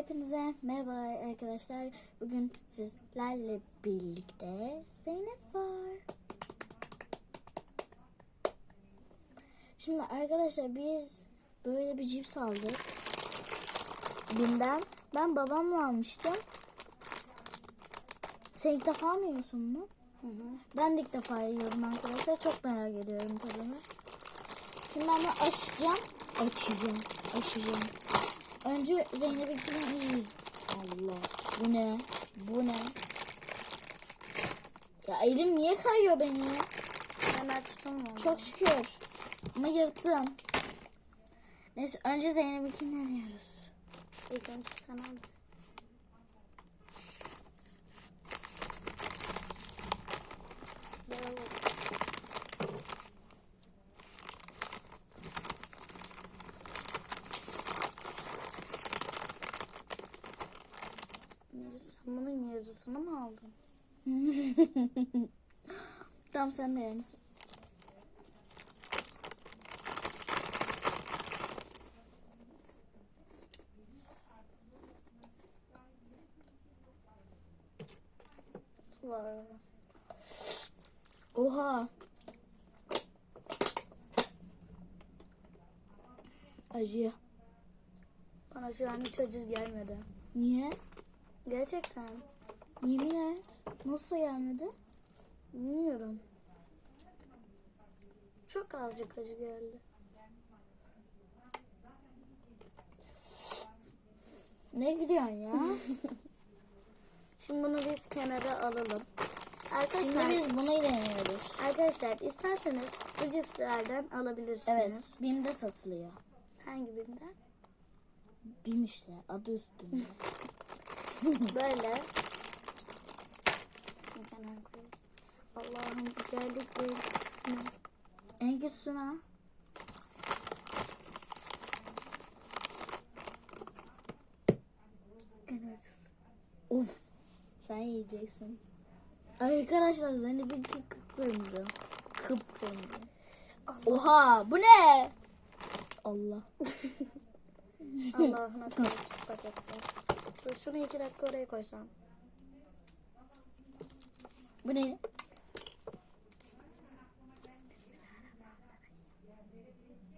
Hepinize merhabalar arkadaşlar. Bugün sizlerle birlikte Zeynep var. Şimdi arkadaşlar biz böyle bir cips aldık. Bim'den. Ben babamla almıştım. Sen ilk defa mı yiyorsun bunu? Ben de ilk defa yiyorum arkadaşlar. Çok merak ediyorum tadını. Şimdi ben bunu açacağım. Açacağım. Açacağım. Önce Zeynep'inkini yiyeceğim. Allah. Bu ne? Bu ne? Ya elim niye kayıyor benim? Ben açtım onu. Çok şükür. Ama yırttım. Neyse önce Zeynep'inkinden yiyoruz. İlk önce sen al. Yarısını mı aldın? Tamam sen de. Var. Oha. Acıyor. Bana şu an hiç acı gelmedi. Niye? Gerçekten. Yemin et. Nasıl gelmedi? Bilmiyorum. Çok azıcık acı geldi. Ne gülüyorsun ya? Şimdi bunu biz kenara alalım. Şimdi Arkadaşlar, biz bunu deniyoruz. arkadaşlar isterseniz bu cipslerden alabilirsiniz. Evet. Bim'de satılıyor. Hangi birinden? Bim işte. Adı üstünde. Böyle. Şimdi kenara koyayım. Allah'ım geldik. en kötüsü ne? Evet. Of. Sen yiyeceksin. Arkadaşlar Zeynep'in kıpkırmızı. Kıpkırmızı. Oha bu ne? Allah. Allah'ına şu paketler. Dur şunu iki dakika oraya koysam. Bu ne?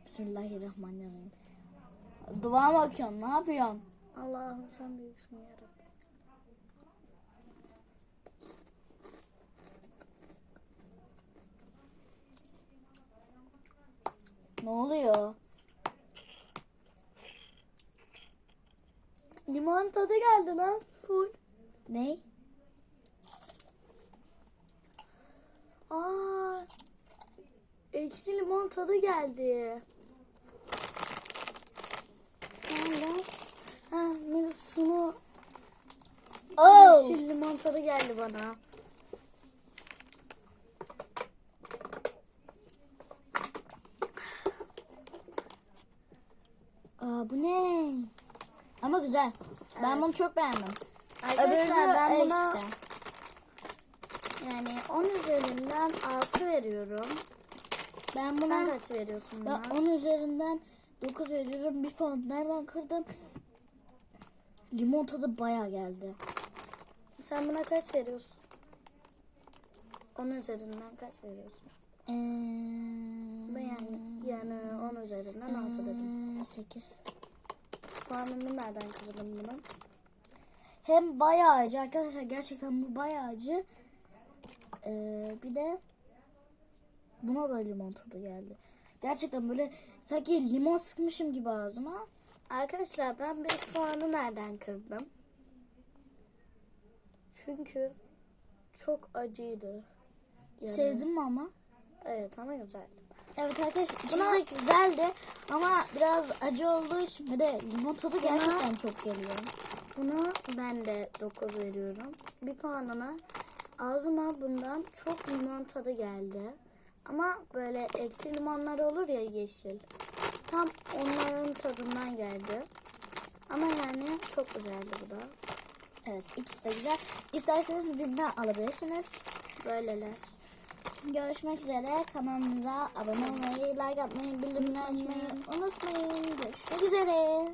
Bismillahirrahmanirrahim. Dua mı okuyorsun? Ne yapıyorsun? Allah'ım sen büyüksün yarabbim. Ne oluyor? Limon tadı geldi lan full. Ne? Aa, ekşi limon tadı geldi. Nerede? Ha, Melis şunu Oh! yeşil limon tadı geldi bana. Aa, bu ne? Ama güzel. Ben Evet. bunu çok beğendim. Arkadaşlar Öbürü ben buna işte. yani 10 üzerinden 6 veriyorum. Ben Sen buna kaç veriyorsun buna? ben 10 üzerinden 9 veriyorum. Bir puan nereden kırdım? Limon tadı bayağı geldi. Sen buna kaç veriyorsun? 10 üzerinden kaç veriyorsun? Ee, Ben yani, yani 10 üzerinden 6 dedim. 8. Puanını nereden kırdım bunun? Hem bayağı acı arkadaşlar gerçekten bu bayağı acı. Ee, bir de buna da limon tadı geldi. Gerçekten böyle sanki limon sıkmışım gibi ağzıma. Arkadaşlar ben 5 puanı nereden kırdım? Çünkü çok acıydı. Yani- Sevdim mi ama? Evet ama güzeldi. Evet arkadaşlar ikisi de güzeldi ama biraz acı olduğu için bir de limon tadı gerçekten çok geliyor. Buna ben de 9 veriyorum. Bir puanına ağzıma bundan çok limon tadı geldi. Ama böyle eksi limonlar olur ya yeşil. Tam onların tadından geldi. Ama yani çok güzeldi bu da. Evet ikisi de güzel. İsterseniz birbirinden alabilirsiniz. Böyleler. Görüşmek üzere. Kanalımıza abone olmayı, like atmayı, bildirimleri açmayı unutmayın. Görüşmek üzere.